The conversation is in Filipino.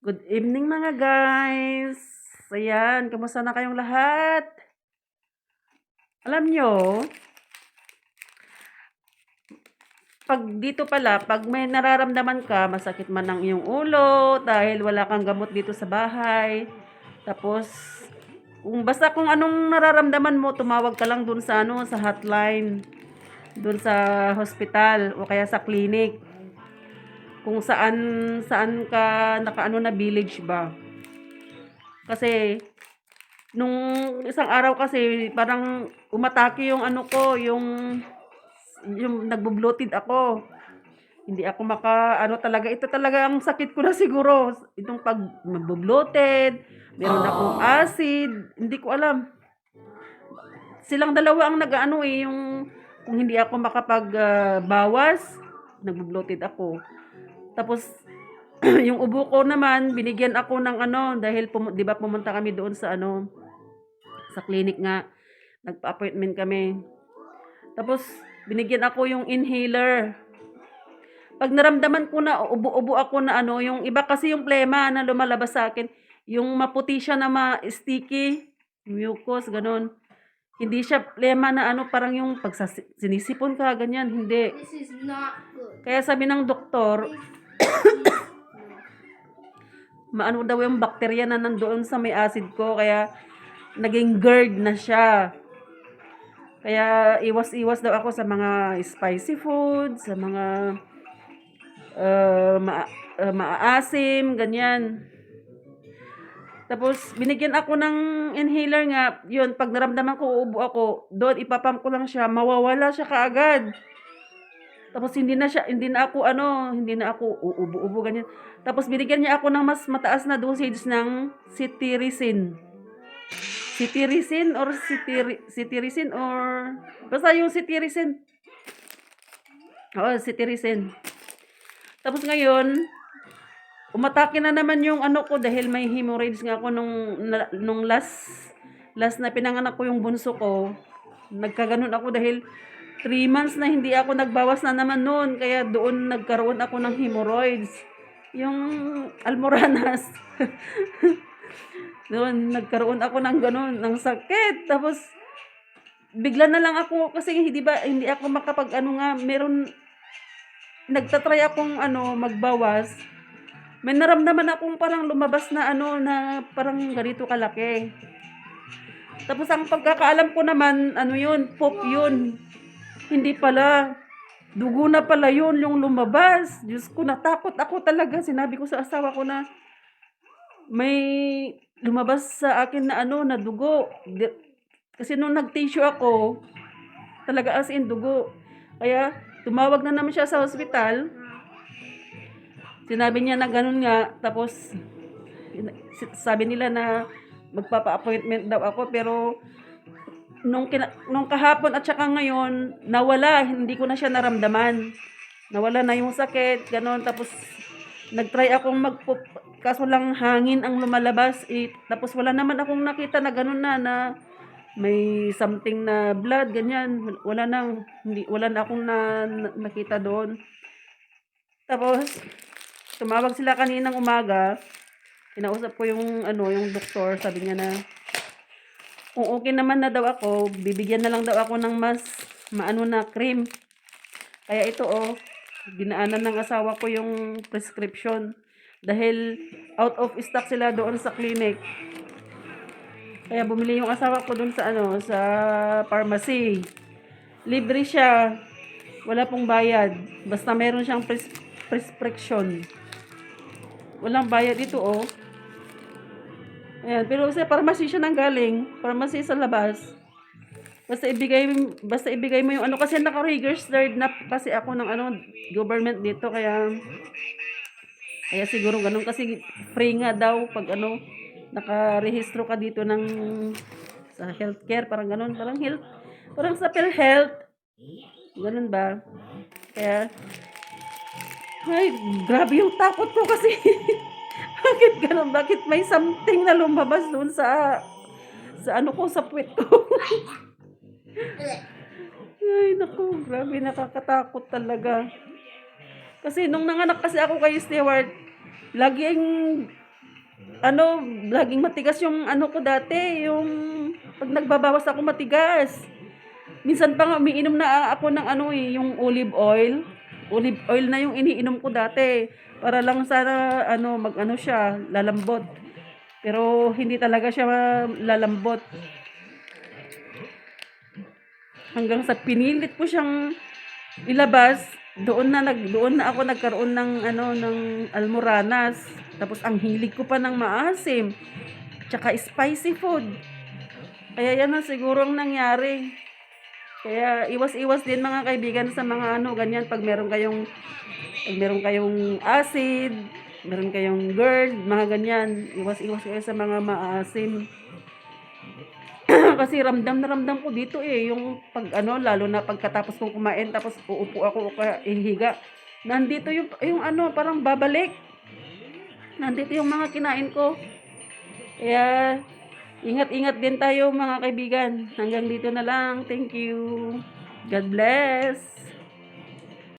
Good evening mga guys. Ayan, kamusta na kayong lahat? Alam nyo, pag dito pala, pag may nararamdaman ka, masakit man ang iyong ulo, dahil wala kang gamot dito sa bahay, tapos, kung basta kung anong nararamdaman mo, tumawag ka lang dun sa ano, sa hotline, dun sa hospital, o kaya sa clinic kung saan saan ka nakaano na village ba. Kasi nung isang araw kasi parang umatake yung ano ko, yung yung nagbo-bloated ako. Hindi ako maka ano talaga, ito talaga ang sakit ko na siguro. Itong pag nagbo-bloated, meron akong acid, hindi ko alam. Silang dalawa ang nag-ano eh, yung kung hindi ako makapag ah, bawas, nagbo-bloated ako. Tapos, yung ubo ko naman, binigyan ako ng ano, dahil, pum- di ba pumunta kami doon sa ano, sa clinic nga, nagpa-appointment kami. Tapos, binigyan ako yung inhaler. Pag naramdaman ko na, ubo-ubo ako na ano, yung iba kasi yung plema na lumalabas sa akin, yung maputi siya na ma-sticky, mucus, ganun. Hindi siya plema na ano, parang yung pag sa- sinisipon ka, ganyan, hindi. This is not good. Kaya sabi ng doktor, maano daw yung bakterya na nandoon sa may acid ko kaya naging GERD na siya. Kaya iwas-iwas daw ako sa mga spicy food, sa mga uh, ma uh, maaasim, ganyan. Tapos, binigyan ako ng inhaler nga. Yun, pag naramdaman ko uubo ako, doon ipapam ko lang siya, mawawala siya kaagad. Tapos hindi na siya, hindi na ako ano, hindi na ako uubo-ubo ganyan. Tapos binigyan niya ako ng mas mataas na dosage ng cetirizine. Cetirizine or cetiri, cetirizine or basta yung cetirizine. Oo, cetirizine. Tapos ngayon, umatake na naman yung ano ko dahil may hemorrhoids nga ako nung nung last last na pinanganak ko yung bunso ko. Nagkaganon ako dahil 3 months na hindi ako nagbawas na naman noon. Kaya doon nagkaroon ako ng hemorrhoids. Yung almoranas. doon nagkaroon ako ng ganun, ng sakit. Tapos, bigla na lang ako, kasi hindi ba, hindi ako makapag, ano nga, meron, nagtatry akong, ano, magbawas. May naramdaman akong parang lumabas na, ano, na parang ganito kalaki. Tapos, ang pagkakaalam ko naman, ano yun, pop yun. Hindi pala. Dugo na pala yun yung lumabas. Diyos ko, natakot ako talaga. Sinabi ko sa asawa ko na may lumabas sa akin na ano, na dugo. Kasi nung nag-tissue ako, talaga as in dugo. Kaya tumawag na naman siya sa hospital. Sinabi niya na ganun nga. Tapos sabi nila na magpapa-appointment daw ako pero nung, kina- nung kahapon at saka ngayon, nawala, hindi ko na siya naramdaman. Nawala na yung sakit, gano'n. Tapos, nagtry akong magpo kaso lang hangin ang lumalabas. Eh, tapos, wala naman akong nakita na gano'n na, na may something na blood, ganyan. Wala nang, hindi, wala na akong na, na- nakita doon. Tapos, tumawag sila kaninang umaga. Kinausap ko yung, ano, yung doktor. Sabi niya na, kung okay naman na daw ako, bibigyan na lang daw ako ng mas maano na cream. Kaya ito oh, dinaanan ng asawa ko yung prescription. Dahil out of stock sila doon sa clinic. Kaya bumili yung asawa ko doon sa ano, sa pharmacy. Libre siya. Wala pong bayad. Basta meron siyang pres- prescription. Walang bayad ito oh. Ayan, pero sa pharmacy siya nang galing, pharmacy sa labas. Basta ibigay basta ibigay mo yung ano kasi naka-registered na kasi ako ng ano government dito kaya kaya siguro ganun kasi free nga daw pag ano nakarehistro ka dito ng sa healthcare parang ganun parang health parang sa PhilHealth ganun ba? Kaya ay grabe yung takot ko kasi Bakit ganun? Bakit may something na lumabas doon sa sa ano ko sa puwet ko? Ay, naku, grabe nakakatakot talaga. Kasi nung nanganak kasi ako kay Stewart, laging ano, laging matigas yung ano ko dati, yung pag nagbabawas ako matigas. Minsan pa nga umiinom na ako ng ano eh, yung olive oil. Olive oil na yung iniinom ko dati. Para lang sana ano, mag ano siya, lalambot. Pero hindi talaga siya lalambot. Hanggang sa pinilit ko siyang ilabas, doon na nag doon na ako nagkaroon ng ano ng almoranas. Tapos ang hilig ko pa ng maasim. Tsaka spicy food. Kaya yan ang siguro ang nangyari. Kaya iwas-iwas din mga kaibigan sa mga ano ganyan pag meron kayong pag meron kayong acid, meron kayong GERD, mga ganyan. Iwas-iwas kayo sa mga maasim. Kasi ramdam na ramdam ko dito eh, yung pag ano, lalo na pagkatapos kong kumain, tapos uupo ako o ihiga. Nandito yung, yung ano, parang babalik. Nandito yung mga kinain ko. Kaya, ingat-ingat din tayo mga kaibigan. Hanggang dito na lang. Thank you. God bless.